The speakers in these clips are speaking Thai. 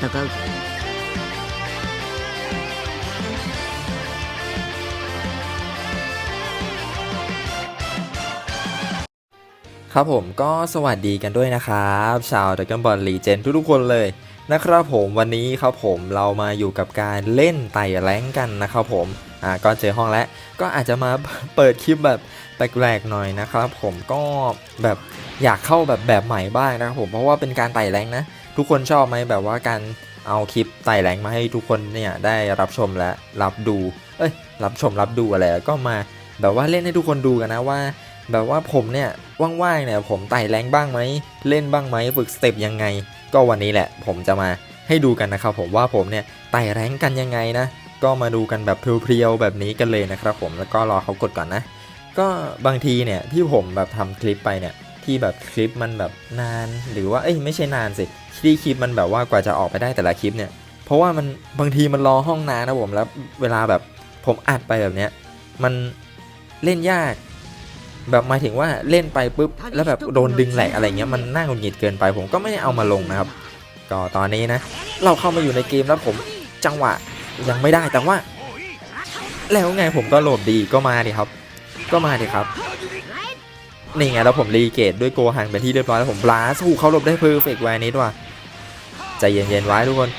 戦うครับผมก็สวัสดีกันด้วยนะครับ ชาวดัก g นบอลลีเจนทุกๆคนเลยนะครับผมวันนี้ครับผมเรามาอยู่กับการเล่นไต่แรงกันนะครับผมอ่าก็เจอห้องแล้วก็อาจจะมาเปิดคลิปแบบแปลกๆหน่อยนะครับผมก็แบบอยากเข้าแบบแบบใหม่บ้างนะครับผมเพราะว่าเป็นการไต่แรงนะ ทุกคนชอบไหมแบบว่าการเอาคลิปไต่แรงมาให้ทุกคนเนี่ยได้รับชมและรับดู เอ้ย รับชมรับดูอะไรก็มาแบบว่าเล่นให้ทุกคนดูกันนะว่า แบบว่าผมเนี่ยว่างๆเนี่ยผมไต่แรงบ้างไหมเล่นบ้างไหมฝึกสเต็ปยังไง ก็วันนี้แหละผมจะมาให้ดูกันนะครับผมว่าผมเนี่ยไต่แรงกันยังไงนะ ก็มาดูกันแบบเพรียวๆแบบนี้กันเลยนะครับผมแล้วก็รอเขากดก่อนนะ ก็บางทีเนี่ยที่ผมแบบทำคลิปไปเนี่ยที่แบบคลิปมันแบบนานหรือว่าเอ้ยไม่ใช่นานสิ ที่คลิปมันแบบว่ากว่าจะออกไปได้แต่ละคลิปเนี่ย เพราะว่ามันบางทีมันรอห้องนานนะผมแล้วเวลาแบบผมอัดไปแบบเนี้ยมันเล่นยาก แบบหมายถึงว่าเล่นไปปุ๊บแล้วแบบโดนดึงแหลกอะไรเงี้ยมันน่าหงุดหงิดเกินไป ผมก็ไม่ได้เอามาลงนะครับ ก็ตอนนี้นะ เราเข้ามาอยู่ในเกมแล้วผมจังหวะยังไม่ได้แต่ว่า แล้วไงผมก็โหลดดีก็มาดิครับ ก็มาดิครับนี่ไงแล้วผมรีเกตด้วยโกหังเป็นที่เรียบร้อยแล้วผมบลาสู้เขาหลบได้เพอร์เฟกต์ไวนิดว่ะ ใจเย็นๆไว้ทุกคน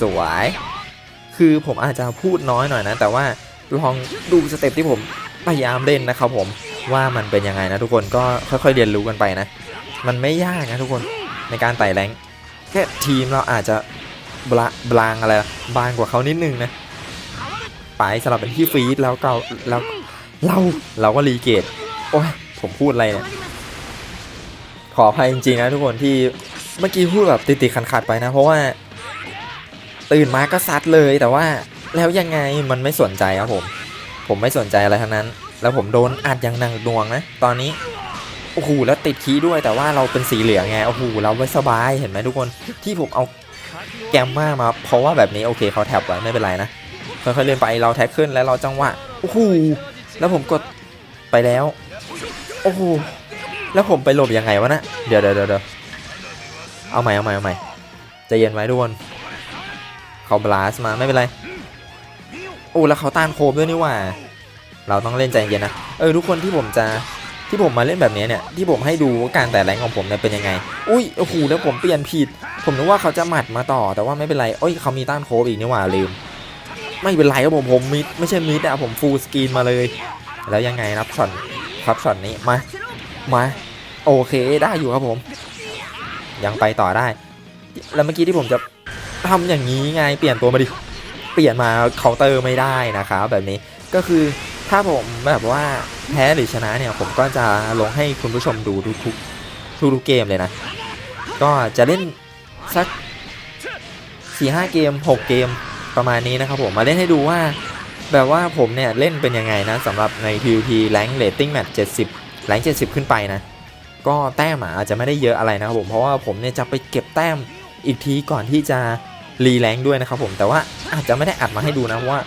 สวย คือผมอาจจะพูดน้อยหน่อยนะ แต่ว่าลองดูสเต็ปที่ผมพยายามเล่นนะครับผมว่ามันเป็นยังไงนะทุกคนก็ค่อยๆเรียนรู้กันไปนะ มันไม่ยากนะทุกคนในการไต่แรงแค่ทีมเราอาจจะบลาบลางอะไรบางกว่าเขานิดนึงนะไปสลับเป็นที่ฟีดแล้วเกาแล้วเราเราก็รีเกตโอ้ยผมพูดอะไรเนี่ยขออภัยจริงๆนะทุกคนที่ เมื่อกี้พูดแบบติดๆขัดๆไปนะ เพราะว่า ตื่นมาก็ซัดเลยแต่ว่าแล้วยังไงมันไม่สนใจครับผม ผมไม่สนใจอะไรทั้งนั้น แล้วผมโดนอัดอย่างหนักดวงนะตอนนี้โอ้โหแล้วติดคีด้วยแต่ว่าเราเป็นสีเหลืองไงโอ้โหเราไม่สบายเห็นไหมทุกคนที่ผมเอาแกมมามา เพราะว่าแบบนี้โอเคเขาแท็บไว้ไม่เป็นไรนะค่อยๆเล่นไปเราแท็กขึ้นแล้วเราจังหวะโอ้โหแล้วผมกดไปแล้ว โอ้โหแล้วผมไปหลบยังไงวะนะเดี๋ยวเดี๋ยวเดี๋ยว เอาใหม่เอาใหม่เอาใหม่ใจเย็นไว้ทุกคนเขาบลาสมาไม่เป็นไรโอ้แล้วเขาต้านโคบด้วยนี่ว่า เราต้องเล่นใจเย็นนะเออทุกคนที่ผมจะที่ผมมาเล่นแบบนี้เนี่ยที่ผมให้ดูว่าการแต่แรงของผมเนี่ยเป็นยังไง อุ้ยโอ้โหแล้วผมเปลี่ยนผิด ผมนึกว่าเขาจะหมัดมาต่อแต่ว่าไม่เป็นไรเอ้ยเขามีต้านโคบอีกนี่ว่าลืม ไม่เป็นไรครับผมผมมิดไม่ใช่มิดอะผมฟูลสกรีนมาเลย แล้วยังไงครับช็อตครับช็อตนี้มามาโอเคได้อยู่ครับผม ยังไปต่อได้ แล้วเมื่อกี้ที่ผมจะทำอย่างนี้ไงเปลี่ยนตัวมาดิ เปลี่ยนมาเคาน์เตอร์ไม่ได้นะครับแบบนี้ก็คือถ้าผมแบบว่าแพ้หรือชนะเนี่ยผมก็จะลงให้คุณผู้ชมดูทุกทุกทุกทุกเกมเลยนะ ก็จะเล่นสัก4ีหเกม6เกมประมาณนี้นะครับผมมาเล่นให้ดูว่าแบบว่าผมเนี่ยเล่นเป็นยังไงนะสำหรับใน PVP Rank Rating Match 70 Rank 70 ขึ้นไปนะ ก็แต้มอาจจะไม่ได้เยอะอะไรนะครับผมเพราะว่าผมเนี่ยจะไปเก็บแต้มอีกทีก่อนที่จะรีแรงค์ด้วยนะครับผมแต่ว่าอาจจะไม่ได้อัดมาให้ดูนะเพราะว่า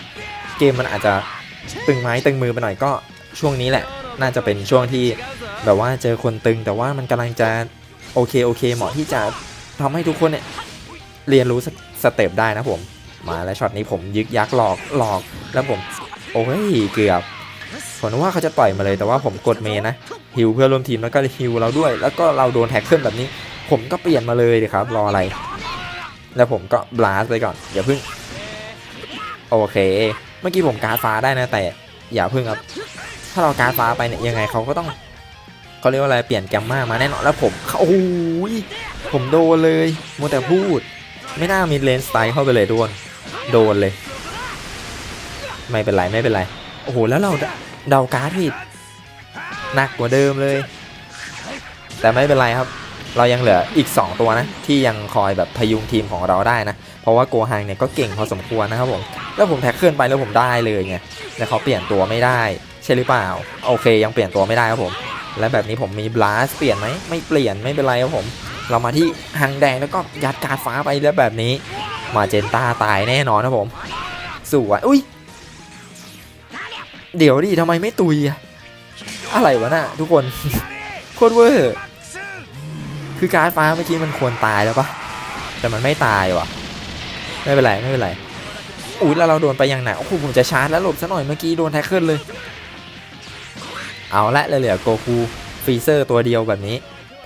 เกมมันอาจจะตึงไม้ตึงมือไปหน่อยก็ช่วงนี้แหละ น่าจะเป็นช่วงที่แบบว่าเจอคนตึง แต่ว่ามันกำลังจะโอเคโอเคเหมาะที่จะทำให้ทุกคนเนี่ยเรียนรู้สสเต็ปได้นะผม มาแล้วช็อตนี้ผมยึกยักหลอกหลอกแล้วผม โอ้ยเกือบ ผมนึกว่าเขาจะต่อยมาเลยแต่ว่าผมกดเมย์นะฮิวเพื่อร่วมทีมแล้วก็ฮิวเราด้วย แล้วก็เราโดนแท็กเกิลแบบนี้ ผมก็เปลี่ยนมาเลยดิครับ รออะไร แล้วผมก็บลาสไปก่อนอย่าพึ่ง โอเค เมื่อกี้ผมการดฟ้าได้นะแต่อย่าพึ่งครับ ถ้าเราการดฟ้าไปเนี่ยยังไงเขาก็ต้องเขาเรียกว่าอะไรเปลี่ยนแกมมามาแน่นอนแล้วผมเขาโอ้ยผมโดนเลยมัวแต่พูด ไม่น่ามีเลนสไตล์เข้าไปเลยด้วนโดนเลย ไม่เป็นไรไม่เป็นไรโอ้โหแล้วเรา เดาเดาการ์ดผิดหนักกว่าเดิมเลย แต่ไม่เป็นไรครับ เรายังเหลืออีก 2 ตัวนะ ที่ยังคอยแบบพยุงทีมของเราได้นะ เพราะว่าโกฮังเนี่ยก็เก่งพอสมควรนะครับผมแล้วผมแท็กเกิลไปแล้วผมได้เลยไงแต่เขาเปลี่ยนตัวไม่ได้ ใช่หรือเปล่า โอเค ยังเปลี่ยนตัวไม่ได้ครับผม และแบบนี้ผมมีบลัสเปลี่ยนไหมไม่เปลี่ยนไม่เป็นไรครับผม เรามาที่หังแดงแล้วก็ยัดการฟ้าไปแล้วแบบนี้ มาเจนต้าตายแน่นอนครับผมสวยอุ้ย เดี๋ยวดิทำไมไม่ตุยอะอะไรวะน่ะทุกคนโคตรเวอร์คือการดฟ้าเมื่อกี้มันควรตายแล้วปะแต่มันไม่ตายว่ะ ไม่เป็นไรไม่เป็นไรอุ้ยแล้วเราโดนไปอย่างหนโอ้โหผมจะชาร์จแล้วหลบซะหน่อยเมื่อกี้โดนแท็กเกิลเลย เอาละเหลือโกคูฟรีเซอร์ตัวเดียวแบบนี้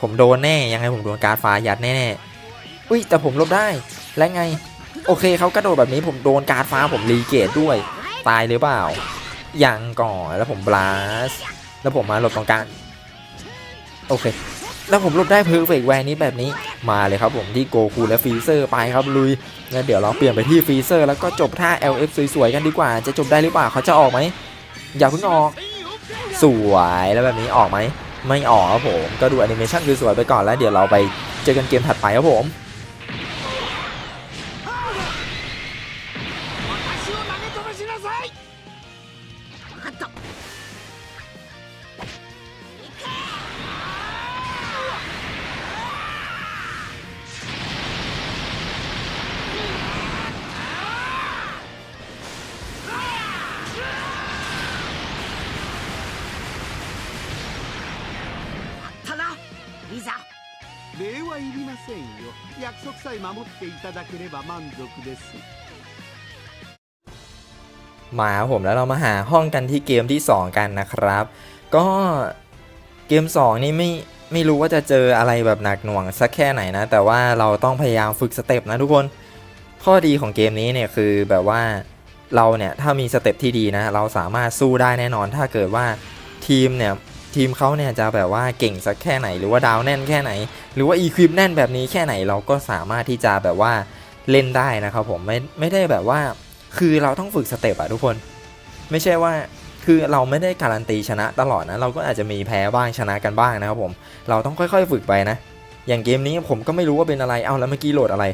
ผมโดนแน่ยังไงผมโดนการดฟ้ายัดแน่ๆอุ้ยแต่ผมลบได้และไง โอเคเขากระโดดแบบนี้ผมโดนการดฟ้าผมรีเกตด้วย ตายหรือเปล่า ยังก่อนแล้วผมบลัสแล้วผมมาหลบตรงกลางโอเค แล้วผมหลบได้เพอร์เฟกแวนนี้แบบนี้มาเลยครับผมที่โกคูและฟรีเซอร์ไปครับลุยแล้วเดี๋ยวเราเปลี่ยนไปที่ฟรีเซอร์แล้วก็จบท่า LF สวยๆกันดีกว่า จะจบได้หรือเปล่าเขาจะออกไหมอย่าเพิ่งออกสวยแล้วแบบนี้ออกไหมไม่ออกครับผมก็ดูแอนิเมชันคือสวยไปก่อนแล้วเดี๋ยวเราไปเจอกันเกมถัดไปครับผม ば満足です มาครับผมแล้วเรามาหาห้องกันที่เกมที่ 2 กันนะครับ ก็เกม 2 นี่ไม่ไม่รู้ว่าจะเจออะไรแบบหนักหน่วงสักแค่ไหนนะ แต่ว่าเราต้องพยายามฝึกสเต็ปนะทุกคน ข้อดีของเกมนี้เนี่ยคือแบบว่าเราเนี่ยถ้ามีสเต็ปที่ดีนะ เราสามารถสู้ได้แน่นอน ถ้าเกิดว่าทีมเนี่ยทีมเขาเนี่ยจะแบบว่าเก่งสักแค่ไหน หรือว่าดาวแน่นแค่ไหน หรือว่าอีควิปแน่นแบบนี้แค่ไหนเราก็สามารถที่จะแบบว่า เล่นได้นะครับผมไม่ไม่ได้แบบว่า คือเราต้องฝึกสเต็ปอะทุกคน ไม่ใช่ว่าคือเราไม่ได้การันตีชนะตลอดนะ เราก็อาจจะมีแพ้บ้างชนะกันบ้างนะครับผมเราต้องค่อยๆฝึกไปนะ อย่างเกมนี้ผมก็ไม่รู้ว่าเป็นอะไรเอาแล้วเมื่อกี้โหลดอะไร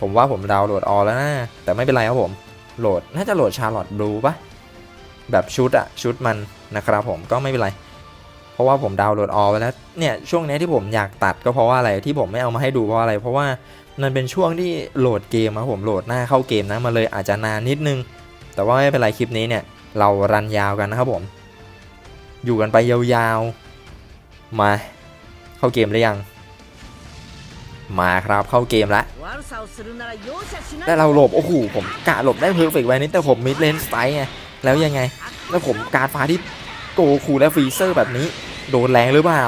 ผมว่าผมดาวน์โหลดออแล้วนะแต่ไม่เป็นไรครับผมโหลดน่าจะโหลดชาร์ลอตบลูปะแบบชุดอะชุดมันนะครับผมก็ไม่เป็นไรเพราะว่าผมดาวน์โหลดออไว้แล้วเนี่ยช่วงนี้ที่ผมอยากตัดก็เพราะว่าอะไรที่ผมไม่เอามาให้ดูเพราะอะไร เพราะว่า มันเป็นช่วงที่โหลดเกมครับผมโหลดหน้าเข้าเกมนะมาเลยอาจจะนานนิดนึง แต่ว่าไม่เป็นไรคลิปนี้เนี่ย เรารันยาวกันนะครับผม อยู่กันไปยาวๆ มาเข้าเกมหรือยัง มาครับเข้าเกมแล้วแต่เราหลบโอ้โหผมกะหลบได้เพอร์เฟกต์ไว้นิดแต่ผมมิดเลนสไตล์ไงแล้วยังไง แล้วผมการฟ้าที่โกคูและฟรีเซอร์แบบนี้ โดนแรงหรือเปล่า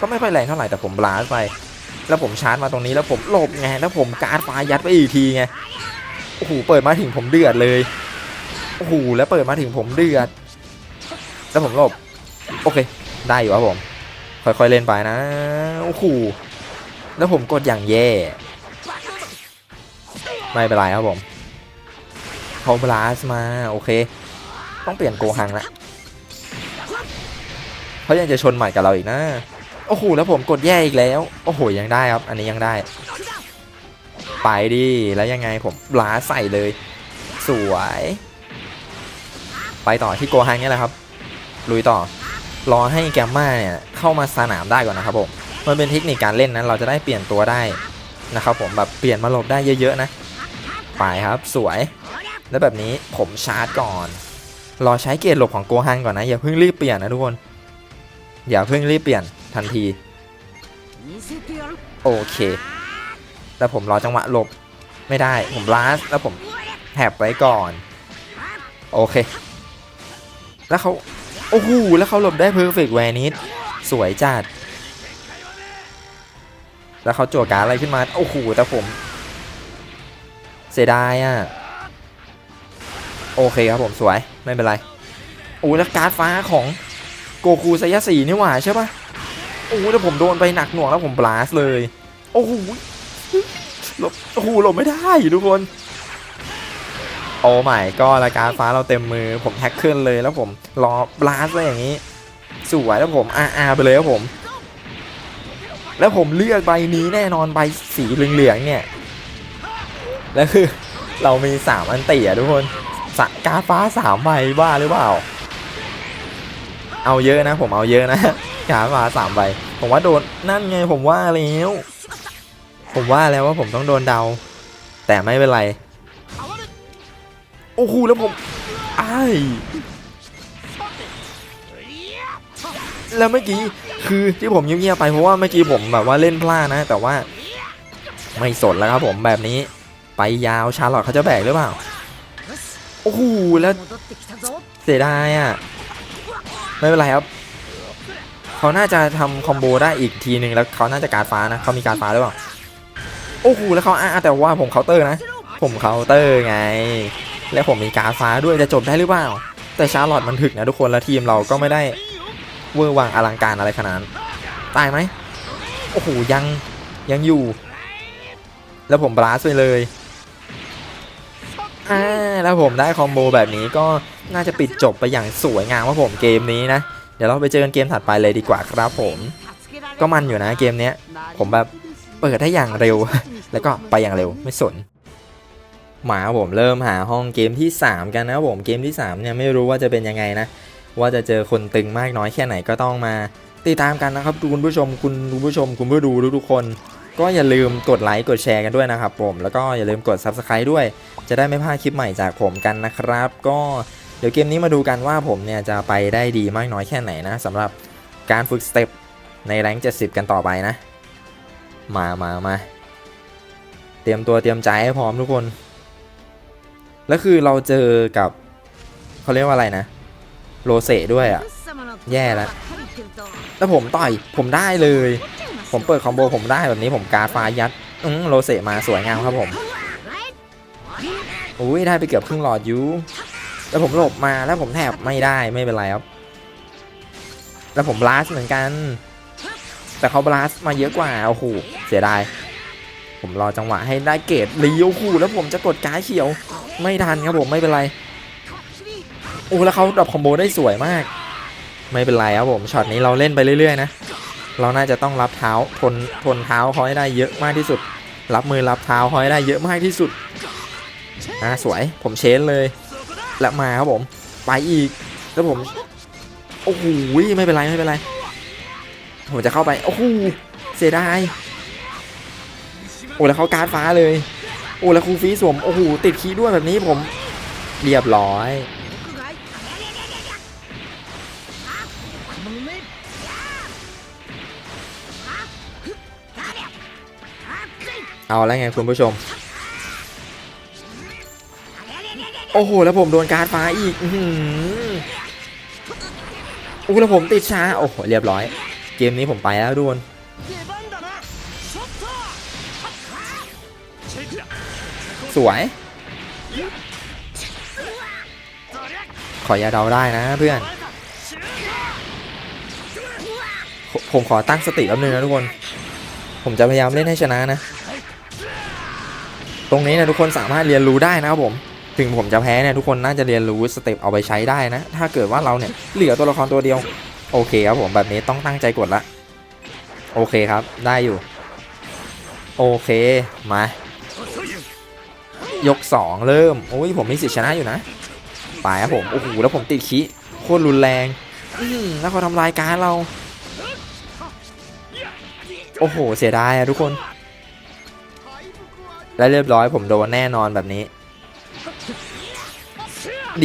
ก็ไม่ค่อยแรงเท่าไหร่แต่ผมบลาสไป แล้วผมชาร์จมาตรงนี้แล้วผมหลบไงแล้วผมการ์ดฟ้ายัดไปอีกทีไงโอ้โหเปิดมาถึงผมเดือดเลยโอ้โหแล้วเปิดมาถึงผมเดือด แล้วผมหลบโอเค ได้อยู่ครับผม ค่อยๆเล่นไปนะโอ้โหแล้วผมกดอย่างแย่ ไม่เป็นไรครับผมเขาบลาสมาโอเค ต้องเปลี่ยนโกหังละเขายังจะชนใหม่กับเราอีกนะ โอ้โหแล้วผมกดแย่อีกแล้ว โอ้โหยังได้ครับ อันนี้ยังได้ ไปดิแล้วยังไงผมบลาใส่เลย สวย ไปต่อที่โกฮังนี่แหละครับ ลุยต่อ รอให้แกมมาเนี่ยเข้ามาสนามได้ก่อนนะครับผมมันเป็นเทคนิคการเล่นนะเราจะได้เปลี่ยนตัวได้นะครับผมแบบเปลี่ยนมาหลบได้เยอะๆนะไปครับสวย แล้วแบบนี้ผมชาร์จก่อน รอใช้เกจหลบของโกฮังก่อนนะอย่าเพิ่งรีบเปลี่ยนนะทุกคนอย่าเพิ่งรีบเปลี่ยน ทันที โอเค แต่ผมรอจังหวะหลบไม่ได้ผมบลาสแล้วผมแฮบไว้ก่อน โอเค แล้วเขาโอ้โหแล้วเขาหลบได้เพอร์เฟกต์แวนิสสวยจัด แล้วเขาจั่วการอะไรขึ้นมาโอ้โหแต่ผม เสียดายอะโอเคครับผมสวยไม่เป็นไรโอ้แล้วการ์ดฟ้าของโกคูไซยาสีนี่หว่าใช่ปะ โอ้แล้วผมโดนไปหนักหน่วงแล้วผมบลัสเลย โอ้โหหลบโอ้โหหลบไม่ได้ทุกคน โอ้ไม่ก็รายการฟ้าเราเต็มมือ ผมแท็กขึ้นเลยแล้วผมรอบลัสไว้อย่างนี้ สวยแล้วผมอาอาไปเลยครับผม แล้วผมเลือกใบนี้แน่นอนใบสีเหลืองๆเนี่ย แล้วคือเรามีสามอันตีอะทุกคนสการฟ้าสามใบบ้าหรือเปล่า เอาเยอะนะผมเอาเยอะนะ ขามาสามใบ ผมว่าโดนนั่นไงผมว่าแล้ว ผมว่าแล้วว่าผมต้องโดนเดา แต่ไม่เป็นไร โอ้โหแล้วผมไอ้แล้วเมื่อกี้คือที่ผมเงียบๆไปเพราะว่าเมื่อกี้ผมแบบว่าเล่นพลาดนะ แต่ว่าไม่สนแล้วครับผมแบบนี้ ไปยาวชาร์ลอตเขาจะแบกหรือเปล่าโอ้โหแล้วเสียดายอะ ไม่เป็นไรครับ เขาน่าจะทำคอมโบได้อีกทีหนึ่งแล้วเขาน่าจะการดฟ้านะเขามีการดฟ้าหรือเปล่าโอ้โหแล้วเขาอะแต่ว่าผมเคาน์เตอร์นะ ผมเคาน์เตอร์ไง แล้วผมมีการดฟ้าด้วยจะจบได้หรือเปล่า แต่ชาร์ลอตมันถึกนะทุกคนแล้วทีมเราก็ไม่ได้เวอร์วังอลังการอะไรขนาดนั้นตายไหมโอ้โหยังยังอยู่ แล้วผมบลัสไปเลยอ่าแล้วผมได้คอมโบแบบนี้ก็น่าจะปิดจบไปอย่างสวยงามว่าผมเกมนี้นะ ดี๋ยวเราไปเจอกันเกมถัดไปเลยดีกว่าครับผม ก็มันอยู่นะเกมนี้ผมแบบเปิดได้อย่างเร็ว แล้วก็ไปอย่างเร็วไม่สนหมาผมเริ่มหาห้องเกมที่ 3 กันนะผมเกมที่3เนี่ยไม่รู้ว่าจะเป็นยังไงนะ ว่าจะเจอคนตึงมากน้อยแค่ไหนก็ต้องมาติดตามกันนะครับคุณผู้ชมคุณผู้ชมคุณผู้ดูทุกๆคน ก็อย่าลืมกดไลค์กดแชร์กันด้วยนะครับผมแล้วก็อย่าลืมกด Subscribe ด้วย จะได้ไม่พลาดคลิปใหม่จากผมกันนะครับ ก็ เดี๋ยวเกมนี้มาดูกันว่าผมเนี่ยจะไปได้ดีมากน้อยแค่ไหนนะสำหรับการฝึกสเต็ปในแรงค์70 กันต่อไปนะ มามามาเตรียมตัวเตรียมใจให้พร้อมทุกคน แล้วคือเราเจอกับเขาเรียกว่าอะไรนะ โรเซด้วยอะ่ะแย่และแล้วผมต่อยผมได้เลย ผมเปิดคอมโบผมได้แบบนี้ผมการฟ้ายัดอืมโรเซมาสวยงามครับผมอุ้ยได้ไปเกือบครึ่งหลอดยู แล้วผมหลบมาแล้วผมแทบไม่ได้ไม่เป็นไรครับ แล้วผมบลัสเหมือนกัน แต่เขาบลัสมาเยอะกว่าโอ้โหเสียดาย ผมรอจังหวะให้ได้เกรดเลี้ยวคู่แล้วผมจะกดการดเขียว ไม่ทันครับผมไม่เป็นไรโอ้แล้วเขาดรอปคอมโบได้สวยมาก ไม่เป็นไรครับผมช็อตนี้เราเล่นไปเรื่อยๆนะเราน่าจะต้องรับเท้าทนทนเท้าเขาให้ได้เยอะมากที่สุด รับมือรับเท้าเขาให้ได้เยอะมากที่สุดอ่าสวยผมเชนเลย แล้วมาครับผม ไปอีกแล้วผม โอ้โหไม่เป็นไรไม่เป็นไร ผมจะเข้าไปโอ้โหเสียดายโอ้แล้วเขาการ์ดฟ้าเลย โอ้แล้วครูฟีสวมโอ้โหติดคีด้วยแบบนี้ผมเรียบร้อยเอาแล้วไงคุณผู้ชม โอ้โห แล้วผมโดนการ์ดฟ้าอีก อือแล้วผมติดช้า โอ้โห เรียบร้อย เกมนี้ผมไปแล้วทุกคนสวย ขออย่าเดาได้นะเพื่อน ผมขอตั้งสติแป๊บนึงนะทุกคน ผมจะพยายามเล่นให้ชนะนะ ตรงนี้นะทุกคนสามารถเรียนรู้ได้นะครับผม ถึงผมจะแพ้เนี่ยทุกคนน่าจะเรียนรู้สเต็ปเอาไปใช้ได้นะ ถ้าเกิดว่าเราเนี่ยเหลือตัวละครตัวเดียว โอเคครับผมแบบนี้ต้องตั้งใจกดละโอเคครับได้อยู่ โอเคมายก 2 เริ่มโอ้ยผมมีสิทธิ์ชนะอยู่นะไปครับผมโอ้โหแล้วผมติดคีโคตรรุนแรงอืมแล้วเขาทำลายการเรา โอ้โห เสียดายอะทุกคน และเรียบร้อยผมโดนแน่นอนแบบนี้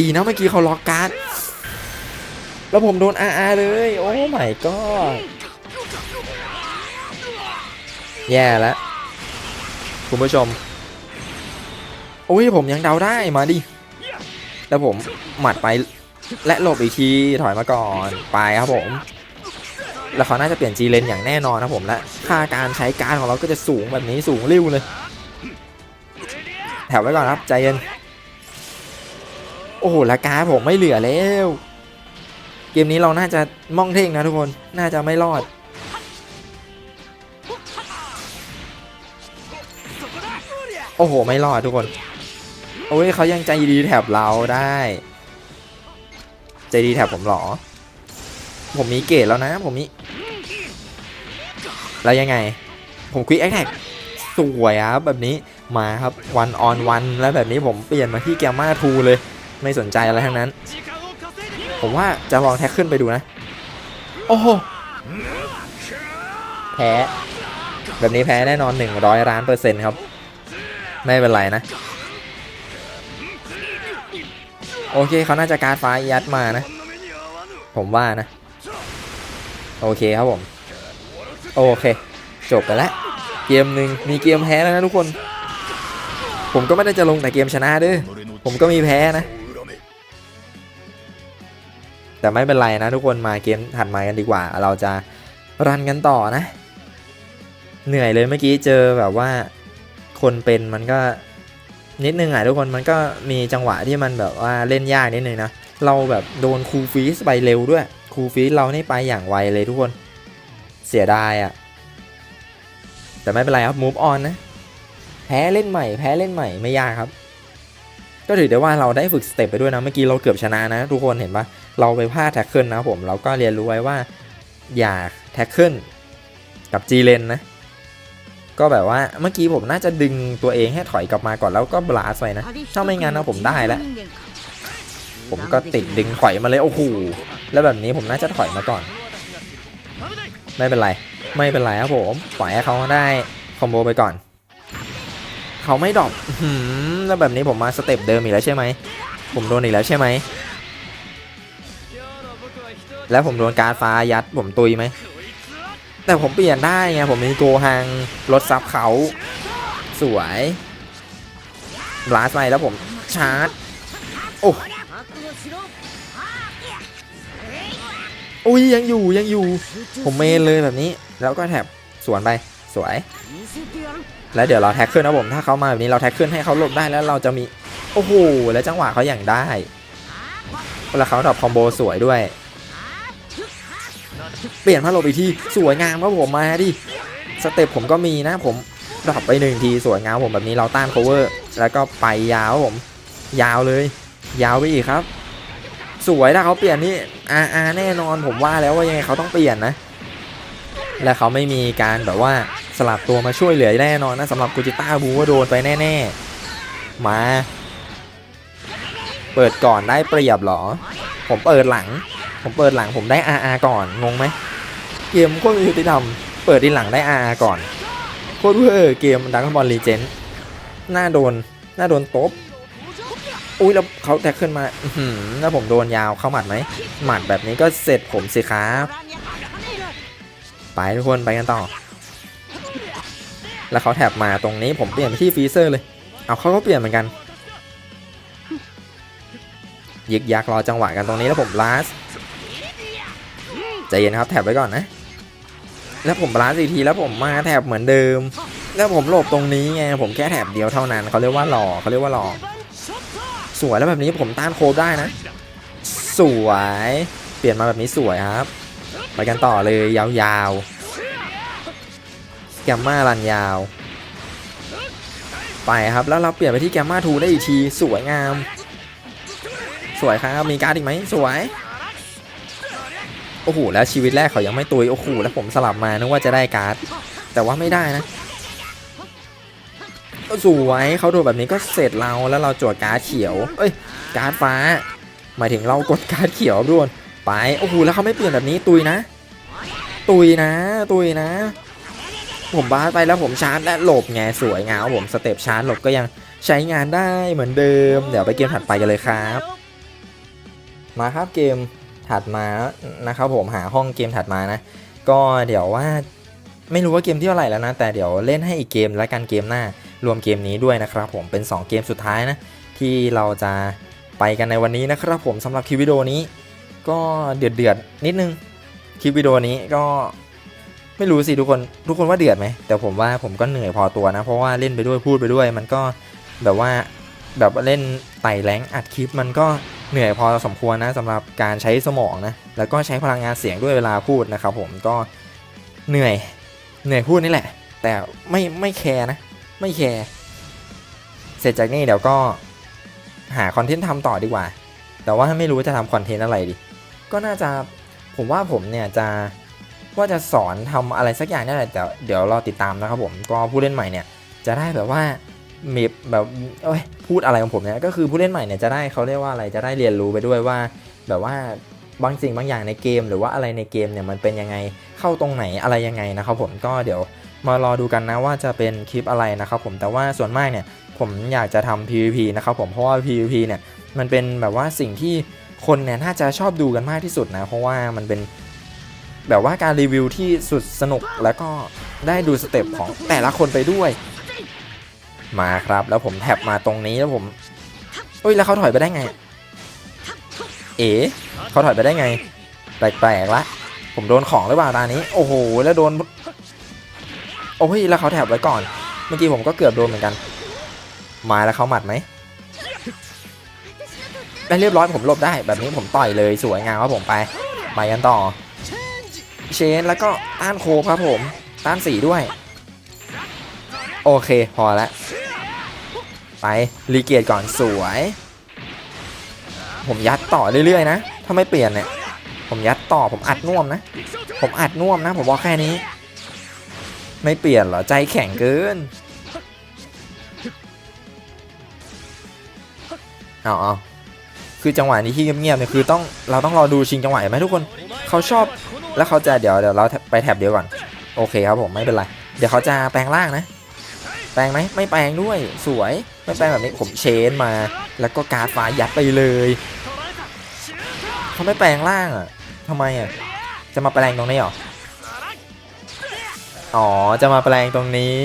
ดีนะเมื่อกี้เขาล็อกการ์ด แล้วผมโดน RR เลย โอ้ my god แย่แล้วคุณผู้ชม โอ้ยผมยังเดาได้มาดิ แล้วผมหมัดไปและหลบอีกทีถอยมาก่อนไปครับผม แล้วเขาน่าจะเปลี่ยนจีเลนอย่างแน่นอนนะผมและค่าการใช้การดของเราก็จะสูงแบบนี้สูงริ้วเลย แถวไว้ก่อนครับใจเย็น อ้โหละการผมไม่เหลือแล้ว เกมนี้เราน่าจะม่องเท่งนะทุกคน น่าจะไม่รอด โอ้โห ไม่รอดทุกคน โอ้ยเขายังใจดีแถบเราได้ ใจดีแถบผมหรอ ผมมีเกรดแล้วนะ ผมมี แล้วยังไง ผมควิกแอคแท็กสวยครับแบบนี้มาครับวันออนวันแล้วแบบนี้ผมเปลี่ยนมาที่แกมมาทูเลย ไม่สนใจอะไรทั้งนั้น ผมว่าจะลองแท็กขึ้นไปดูนะ โอ้โห แพ้ แบบนี้แพ้แน่นอน 100ล้านเปอร์เซ็นต์ครับ ไม่เป็นไรนะ โอเคเขาน่าจะการดฟ้ายัดมานะ ผมว่านะ โอเคครับผม โอเค จบไปแล้ว เกมหนึ่งมีเกมแพ้แล้วนะทุกคน ผมก็ไม่ได้จะลงแต่เกมชนะเด้อผมก็มีแพ้นะ แต่ไม่เป็นไรนะทุกคนมาเกมถัดมากันดีกว่า เราจะรันกันต่อนะ เหนื่อยเลยเมื่อกี้เจอแบบว่าคนเป็นมันก็นิดนึงอะทุกคนมันก็มีจังหวะที่มันแบบว่าเล่นยากนิดนึงนะเราแบบโดนคูลฟีสไปเร็วด้วยคูลฟีสเรานี่ไปอย่างไวเลยทุกคนเสียดายอะแต่ไม่เป็นไรครับ move on นะแพ้เล่นใหม่แพ้เล่นใหม่ไม่ยากครับ ก็ถือได้ว่าเราได้ฝึกสเต็ปไปด้วยนะ เมื่อกี้เราเกือบชนะนะ ทุกคนเห็นปะ เราไปพลาดแท็กเกิลนะผมเราก็เรียนรู้ไว้ว่าอย่าแท็กเกิลกับจีเลนนะ ก็แบบว่าเมื่อกี้ผมน่าจะดึงตัวเองให้ถอยกลับมาก่อนแล้วก็บลาสไปนะถ้าไม่งั้นนะผมได้แล้ว ผมก็ติดดึงถอยมาเลยโอ้โหแล้วแบบนี้ผมน่าจะถอยมาก่อน ไม่เป็นไร ไม่เป็นไรครับผมปล่อยให้เขาได้คอมโบไปก่อนเขาไม่ดรอปแล้วแบบนี้ผมมาสเต็ปเดิมอีกแล้วใช่ไหมผมโดนอีกแล้วใช่ไหม แล้วผมโดนการฟ้ายัดผมตุยไหม แต่ผมเปลี่ยนได้ไงผมมีโกฮังลดซับเขา สวยบลาสไปแล้วผมชาร์จ โอ้อุ้ยยังอยู่ยังอยู่ ผมเมนเลยแบบนี้ แล้วก็แท็บสวนไปสวย แล้วเดี๋ยวเราแท็กขึ้นนะผมถ้าเขามาแบบนี้เราแท็กขึ้นให้เขาหลบได้แล้วเราจะมี โอ้โหแล้วจังหวะเขาอย่างได้แล้วเขาดรอปคอมโบสวยด้วย เปลี่ยนมาหลบอีกทีสวยงามครับผมมาดิสเต็ปผมก็มีนะผมดรอปไปหนึ่งทีสวยงามผมแบบนี้เราต้าน cover แล้วก็ไปยาวผม ยาวเลย ยาวไปอีกครับ สวยถ้าเขาเปลี่ยนนี่อาอาแน่นอนผมว่าแล้วว่ายังไงเขาต้องเปลี่ยนนะ และเขาไม่มีการแบบว่าสลับตัวมาช่วยเหลือแน่นอนนะสำหรับกูจิต้าบูว่าโดนไปแน่ ๆ มา เปิดก่อนได้เปรียบหรอ ผมเปิดหลัง ผมเปิดหลังผมได้ RR ก่อน งงไหม เกมโคตรม่ยุติธรรม เปิดดีหลังได้ RR ก่อน โคตรเวอร์เกมดักบอลลีเจนหน้าโดน หน้าโดนตบ อุ้ยแล้วเขาแท็กขึ้นมา อื้อหือแล้วผมโดนยาวเข้าหมัดไหม หมัดแบบนี้ก็เสร็จผมสิครับ ไปทุกคนไปกันต่อ แล้วเขาแท็บมาตรงนี้ผมเปลี่ยนไปที่ฟรีเซอร์เลย เอาเขาก็เปลี่ยนเหมือนกันยึกยักรอจังหวะกันตรงนี้แล้วผมลัส ใจเย็นนะครับแท็บไว้ก่อนนะ แล้วผมบลัสอีกทีแล้วผมมาแท็บเหมือนเดิม แล้วผมหลบตรงนี้ไงผมแค่แท็บเดียวเท่านั้นเขาเรียกว่าหล่อเขาเรียกว่าหล่อสวยแล้วแบบนี้ผมต้านโคบได้นะ สวย เปลี่ยนมาแบบนี้สวยครับ ไปกันต่อเลยยาวๆแกมมารันยาว ไปครับแล้วเราเปลี่ยนไปที่แกมมาทูได้อีกทีสวยงาม สวยครับมีการ์ดอีกไหมสวย โอ้โหแล้วชีวิตแรกเขายังไม่ตุยโอ้โหแล้วผมสลับมานึกว่าจะได้การ์ดแต่ว่าไม่ได้นะก็สวยเขาโดนแบบนี้ก็เสร็จเราแล้วเราจวดการ์ดเขียว เอ้ย การ์ดฟ้า หมายถึงเรากดการ์ดเขียวด้วยไปโอ้โหแล้วเขาไม่เปลี่ยนแบบนี้ตุยนะ ตุยนะ ตุยนะ ผมบ้าไปแล้วผมชาร์จและหลบไงสวยงามผมสเต็ปชาร์จหลบก็ยังใช้งานได้เหมือนเดิม เดี๋ยวไปเกมถัดไปกันเลยครับ มาครับเกม ถัดมานะครับผมหาห้องเกมถัดมานะ ก็เดี๋ยวว่าไม่รู้ว่าเกมที่เท่าไหร่แล้วนะ แต่เดี๋ยวเล่นให้อีกเกมและกันเกมหน้ารวมเกมนี้ด้วยนะครับผมเป็น 2 เกมสุดท้ายนะ ที่เราจะไปกันในวันนี้นะครับผมสำหรับคลิปวิดีโอนี้ ก็เดือดเดือดนิดนึงคลิปวิดีโอนี้ก็ไม่รู้สิทุกคนทุกคนว่าเดือดไหมแต่ผมว่าผมก็เหนื่อยพอตัวนะ เพราะว่าเล่นไปด้วยพูดไปด้วย มันก็แบบว่าแบบเล่นไต่แรงอัดคลิปมันก็ เหนื่อยพอสมควรนะสำหรับการใช้สมองนะแล้วก็ใช้พลังงานเสียงด้วยเวลาพูดนะครับผมก็เหนื่อยเหนื่อยพูดนี่แหละ แต่ไม่ไม่แคร์นะไม่แคร์เสร็จจากนี้เดี๋ยวก็หาคอนเทนต์ทำต่อดีกว่า แต่ว่าไม่รู้จะทำคอนเทนต์อะไรดี ก็น่าจะผมว่าผมเนี่ยจะว่าจะสอนทำอะไรสักอย่างนี่แหละแต่เดี๋ยวรอติดตามนะครับผมก็ผู้เล่นใหม่เนี่ยจะได้แบบว่า มีแบบเอ้ยพูดอะไรของผมเนี่ยก็คือผู้เล่นใหม่เนี่ยจะได้เขาเรียกว่าอะไรจะได้เรียนรู้ไปด้วยว่า แบบว่าบางสิ่งบางอย่างในเกม หรือว่าอะไรในเกมเนี่ยมันเป็นยังไงเข้าตรงไหนอะไรยังไงนะครับผมก็เดี๋ยวมารอดูกันนะว่าจะเป็นคลิปอะไรนะครับผมแต่ว่าส่วนมากเนี่ยผมอยากจะทำ PVP นะครับผมเพราะว่า PVP เนี่ยมันเป็นแบบว่าสิ่งที่คนเนี่ยน่าจะชอบดูกันมากที่สุดนะเพราะว่ามันเป็นแบบว่าการรีวิวที่สุดสนุกแล้วก็ได้ดูสเต็ปของแต่ละคนไปด้วย มาครับ แล้วผมแท็บมาตรงนี้แล้วผมเฮ้ยแล้วเขาถอยไปได้ไง เอ๋เขาถอยไปได้ไง แปลกๆละผมโดนของหรือเปล่าตานี้ โอ้โหแล้วโดนโอ้ยแล้วเขาแถบไว้ก่อน เมื่อกี้ผมก็เกือบโดนเหมือนกัน มาแล้วเขาหมัดไหมได้เรียบร้อยผมหลบได้ แบบนี้ผมต่อยเลยสวยงามครับผมไปไปกันต่อ เชนแล้วก็ต้านโคครับผม ต้านสีด้วย โอเค พอแล้วไปรีเกียร์ก่อนสวย ผมยัดต่อเรื่อยๆนะ ถ้าไม่เปลี่ยนเนี่ย ผมยัดต่อผมอัดน่วมนะ ผมอัดน่วมนะ ผมบอกแค่นี้ ไม่เปลี่ยนเหรอ ใจแข็งเกินเอาเอาคือจังหวะนี้ที่เงียบๆเนี่ยคือต้องเราต้องรอดูชิงจังหวะไหมทุกคนเขาชอบแล้วเขาจะเดี๋ยวเดี๋ยวเราไปแท็บเดียวก่อน โอเคครับผมไม่เป็นไร เดี๋ยวเขาจะแปลงร่างนะ แปลงไหมไม่แปลงด้วยสวยไม่แปลงแบบนี้ผมเชนมา แล้วก็การ์ดฟ้ายัดไปเลยเขาไม่แปลงร่างอะทำไมอะจะมาแปลงตรงนี้หรออ๋อจะมาแปลงตรงนี้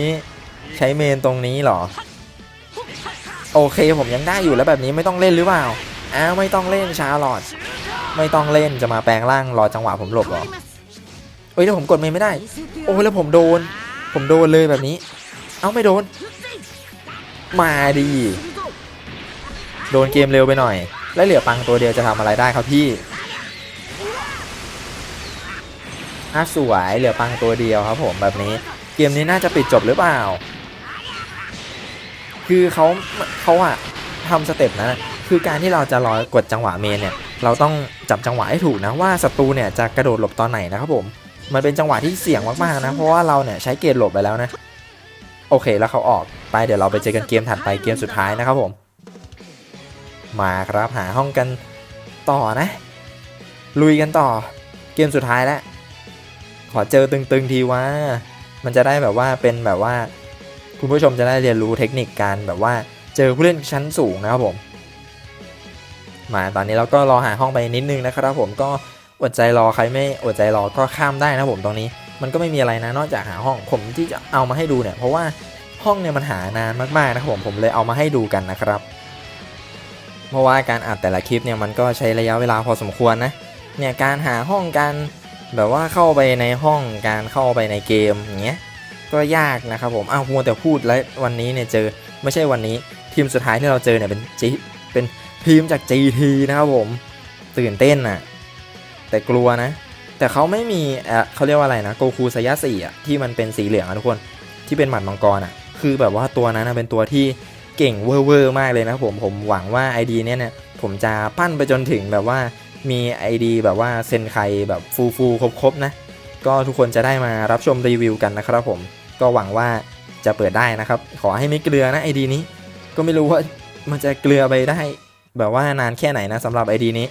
ใช้เมนตรงนี้หรอ โอเคผมยังได้อยู่แล้วแบบนี้ไม่ต้องเล่นหรือเปล่าอ้าวไม่ต้องเล่นชาร์ลอดไม่ต้องเล่นจะมาแปลงร่างรอจังหวะผมหลบเหรอเอ้ยแล้วผมกดเมนไม่ได้ โอ้แล้วผมโดน ผมโดนเลยแบบนี้ เอ้าไม่โดน มาดี โดนเกมเร็วไปหน่อย แล้วเหลือปังตัวเดียวจะทำอะไรได้ครับพี่อะสวยเหลือปังตัวเดียวครับผมแบบนี้ เกมนี้น่าจะปิดจบหรือเปล่า คือเขาเขาอะทำสเต็ปนะคือการที่เราจะรอกดจังหวะเมนเนี่ย เราต้องจับจังหวะให้ถูกนะว่าศัตรูเนี่ยจะกระโดดหลบตอนไหนนะครับผม มันเป็นจังหวะที่เสี่ยงมากๆนะ เพราะว่าเราเนี่ยใช้เกณฑ์หลบไปแล้วนะ โอเคแล้วเขาออกไปเดี๋ยวเราไปเจอกันเกมถัดไปเกมสุดท้ายนะครับผม มาครับหาห้องกันต่อนะ ลุยกันต่อ เกมสุดท้ายแล้วขอเจอตึงๆทีว่า มันจะได้แบบว่าเป็นแบบว่า คุณผู้ชมจะได้เรียนรู้เทคนิคการแบบว่าเจอผู้เล่นชั้นสูงนะครับผม มาตอนนี้เราก็รอหาห้องไปนิดนึงนะครับผมก็อดใจรอใครไม่อดใจรอก็ข้ามได้นะผมตรงนี้ มันก็ไม่มีอะไรนะนอกจากหาห้องผมที่จะเอามาให้ดูเนี่ยเพราะว่าห้องเนี่ยมันหานานมากๆนะครับผมผมเลยเอามาให้ดูกันนะครับ เพราะว่าการอัดแต่ละคลิปเนี่ยมันก็ใช้ระยะเวลาพอสมควรนะเนี่ยการหาห้องการแบบว่าเข้าไปในห้องการเข้าไปในเกมอย่างเงี้ยก็ยากนะครับผมอ้าวมัวแต่พูดแล้ววันนี้เนี่ยเจอไม่ใช่วันนี้ทีมสุดท้ายที่เราเจอเนี่ยเป็นจีเป็นทีมจาก GT นะครับผมตื่นเต้นน่ะแต่กลัวนะ แต่เขาไม่มีเอ่อเขาเรียกว่าอะไรนะโกคูไซยะสี่อะที่มันเป็นสีเหลืองอะทุกคนที่เป็นหมัดมังกรอะคือแบบว่าตัวนั้นเป็นตัวที่เก่งเวอร์เวอร์มากเลยนะผมผมหวังว่า ID เนี้ยเนี่ยผมจะปั้นไปจนถึงแบบว่ามี ID แบบว่าเซนไคแบบฟูฟูครบครบๆนะ ก็ทุกคนจะได้มารับชมรีวิวกันนะครับผมก็หวังว่าจะเปิดได้นะครับ ขอให้ไม่เกลือนะ ID นี้ ก็ไม่รู้ว่ามันจะเกลือไปได้ แบบว่านานแค่ไหนนะสำหรับ ID นี้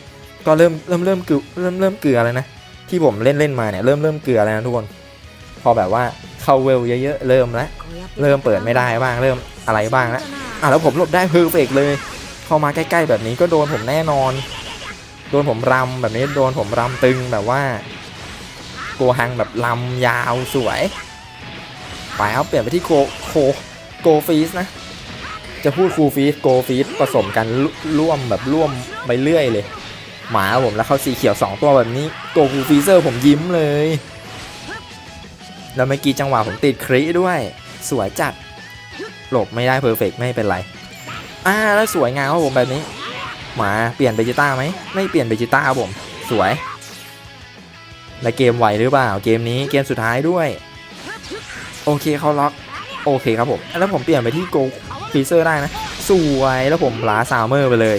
ก็เริ่มเริ่มเริ่มเกลือเริ่มเริ่มเกลือแล้วนะ ที่ผมเล่นเล่นมาเนี่ยเริ่มเริ่มเกลือแล้วนะทุกคน พอแบบว่าเข้าเวลเยอะๆเริ่มแล้วเริ่มเปิดไม่ได้บ้างเริ่มอะไรบ้างแล้วอะแล้วผมหลบได้เพอร์เฟกเลยเข้ามาใกล้ๆแบบนี้ก็โดนผมแน่นอน โดนผมรำแบบนี้โดนผมรำตึงแบบว่าโกหังแบบลำยาวสวยไปครับเปลี่ยนไปที่โกโคโกฟีสนะ จะพูดคูฟีสโกฟีสผสมกันรร่วมแบบร่วมไปเรื่อยเลย หมาผมแล้วเขาสีเขียว 2 ตัวแบบนี้ โกคูฟีเซอร์ผมยิ้มเลย แล้วเมื่อกี้จังหวะผมติดคริด้วย สวยจัด หลบไม่ได้เพอร์เฟกไม่เป็นไร อ่าแล้วสวยงามครับผมแบบนี้หมาเปลี่ยนเบจิต้าไหม ไม่เปลี่ยนเบจิต้าครับผม สวย และเกมไหวหรือเปล่า เกมนี้เกมสุดท้ายด้วย โอเคเขาล็อก โอเคครับผม แล้วผมเปลี่ยนไปที่โกฟีเซอร์ได้นะ สวยแล้วผมบลาซาวเมอร์ไปเลย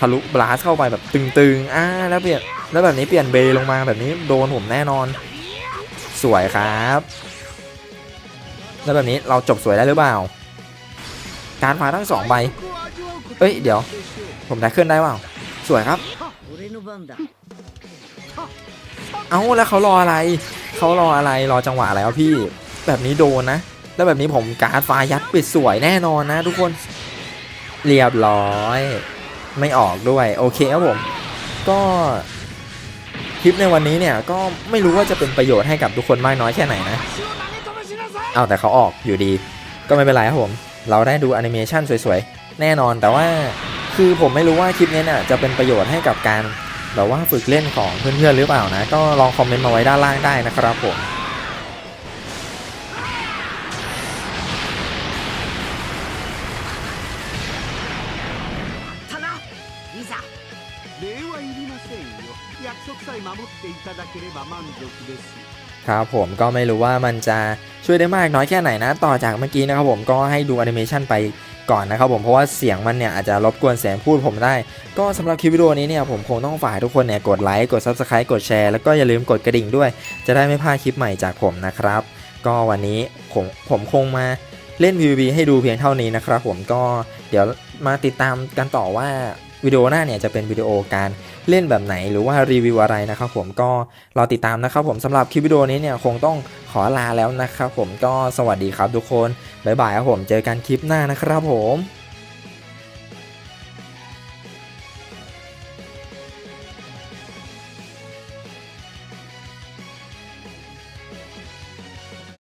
ทะลุบลาสเข้าไปแบบตึงๆ อ่า แล้วเปลี่ยน แล้วแบบนี้เปลี่ยนเบลงมาแบบนี้โดนผมแน่นอน สวยครับ แล้วแบบนี้เราจบสวยได้หรือเปล่า การฟ้าทั้งสองใบ เอ้ยเดี๋ยว ผมได้เคลื่อนได้เปล่า สวยครับ เอาแล้วเขารออะไร เขารออะไรรอจังหวะอะไรวะพี่ แบบนี้โดนนะ แล้วแบบนี้ผมการฟ้ายัดปิดสวยแน่นอนนะ ทุกคน เรียบร้อย ไม่ออกด้วย โอเคครับผม ก็ คลิปในวันนี้เนี่ยก็ไม่รู้ว่าจะเป็นประโยชน์ให้กับทุกคนมากน้อยแค่ไหนนะ เอาแต่เขาออกอยู่ดี ก็ไม่เป็นไรครับผม เราได้ดูแอนิเมชันสวยๆ แน่นอนแต่ว่าคือผมไม่รู้ว่าคลิปนี้เนี่ยจะเป็นประโยชน์ให้กับการแบบว่าฝึกเล่นของเพื่อนๆหรือเปล่านะ ก็ลองคอมเมนต์มาไว้ด้านล่างได้นะครับผม 守っていただければ満足です ครับผมก็ไม่รู้ว่ามันจะช่วยได้มากน้อยแค่ไหนนะ ต่อจากเมื่อกี้นะครับผมก็ให้ดูแอนิเมชันไปก่อนนะครับผมเพราะว่าเสียงมันเนี่ยอาจจะรบกวนเสียงพูดผมได้ ก็สำหรับคลิปวิดีโอนี้เนี่ยผมคงต้องฝากให้ทุกคนเนี่ยกดไลค์กด Subscribe กดแชร์แล้วก็อย่าลืมกดกระดิ่งด้วย จะได้ไม่พลาดคลิปใหม่จากผมนะครับ ก็วันนี้ผมผมคงมาเล่น PVP ให้ดูเพียงเท่านี้นะครับผมก็เดี๋ยวมาติดตามกันต่อว่าวิดีโอหน้าเนี่ยจะเป็นวิดีโอการ เล่นแบบไหนหรือว่ารีวิวอะไรนะครับผมก็รอติดตามนะครับผมสำหรับคลิปวิดีโอนี้เนี่ยคงต้องขอลาแล้วนะครับผมก็สวัสดีครับทุกคนบ๊ายบายครับผมเจอกันคลิปหน้านะครับผม